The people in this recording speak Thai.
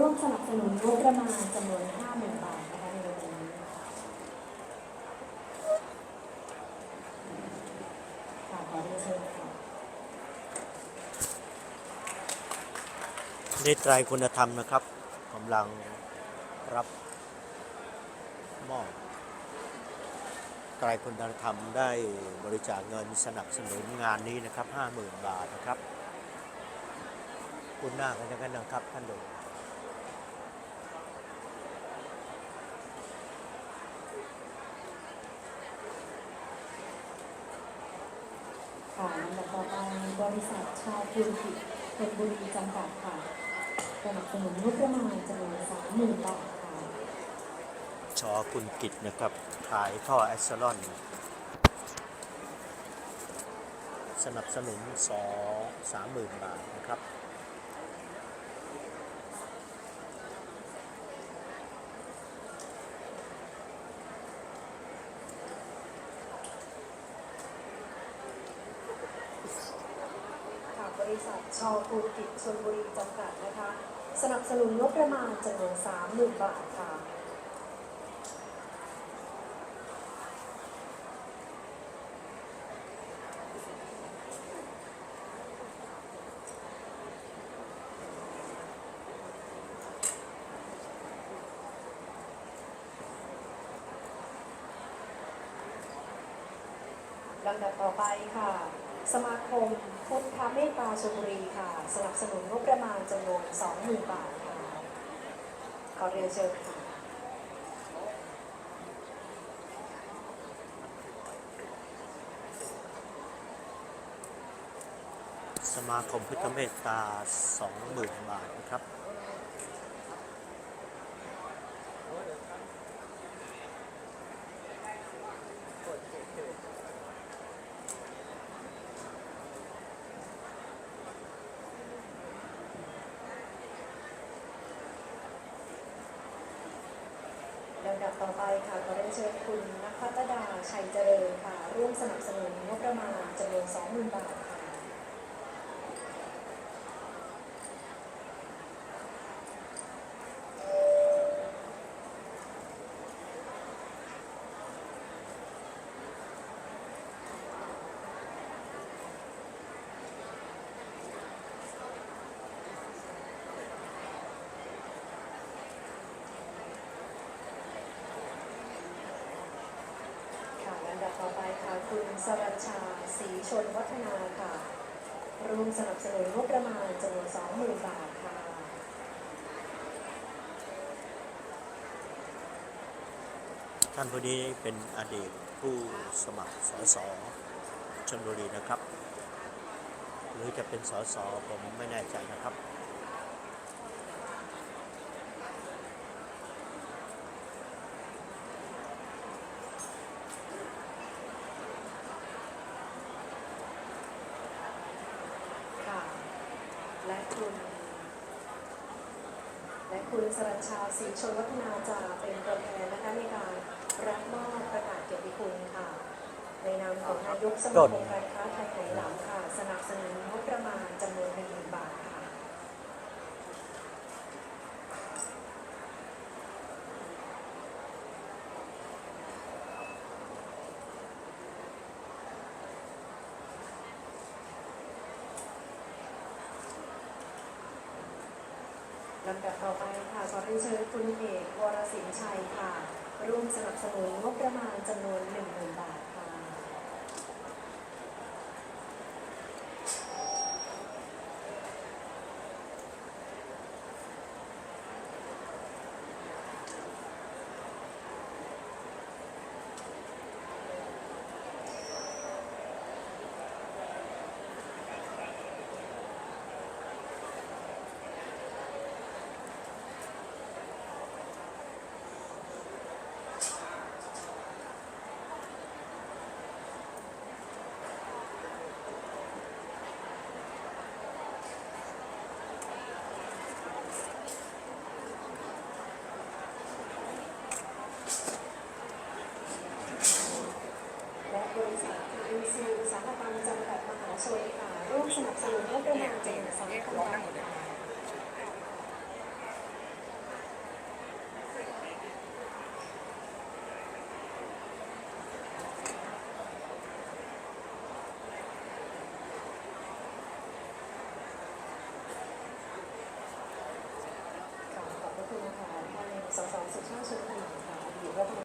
ร่วมสนับสนุนงบประมาณจำนวน 50,000 บาทนะคะในวันนี้ค่ะขอเรียนเชิญค่ะนิตรายคุณธรรมนะครับกำลังรับมอบไตรคุณธรรมได้บริจาคเงินสนับสนุนงานนี้นะครับ 50,000 บาทนะครับ คุณหน้ากันกันนะครับท่านดู ค่ะลำดับต่อไป บริษัทชาติธุรกิจเพชรบุรีจำกัดค่ะสนับสนุนงบประมาณจำนวนสามหมื่นบาทค่ะชอคุณกิจนะครับ ขายท่อแอสซลอนสนับสนุนสอสามหมื่นบาทนะครับ ริษัทชอพุนกิจชลบุรีจำกัดนะคะ สนับสนุนงบประมาณจำนวน30,000 บาทค่ะลำดับต่อไปค่ะ สมาคมพุทธเมตตาชลบุรีค่ะ สนับสนุนงบประมาณจำนวน20,000 บาทค่ะ ขอเรียนเชิญค่ะสมาคมพุทธเมตตา 20,000 บาทนะครับำดับต่อไปค่ะขอได้เชิญคุณนักพัฒดาชัยเจริญค่ะ ร่วมสนับสนุนงบประมาณจำนวน20,000 บาทค่ะ ค่ะลำดับต่อไปค่ะ คุณ สรัญชาศรีชนวัฒนาค่ะ ร่วมสนับสนุนงบประมาณจำนวน20,000 บาทค่ะ ท่านผู้นี้เป็นอดีตผู้สมัครสสชลบุรีนะครับ หรือจะเป็นสสผมไม่แน่ใจนะครับ ค่ะ และคุณ และคุณสรัญชาศรีชนวัฒนาจะเป็นตัวแทนนะคะในการรับมอบประกาศเกียรติคุณค่ะ ในนามของนายกสมาคมการค้าไทยไหหลำค่ะ สนับสนุนงบประมาณจำนวนหนึ่งหมื่นบาทค่ะ ลำดับต่อไปค่ะขอเรียนเชิญคุณเอกวรศิลชัยค่ะ ร่วมสนับสนุนงบประมาณจำนวน10,000 บาท ตังจำกัดมหาชนค่ะร่วมสนับสนุนงบประมาณจำนวนสองพันบาทสสสุชาติชนกลิ่นค่ะอดีตรัฐม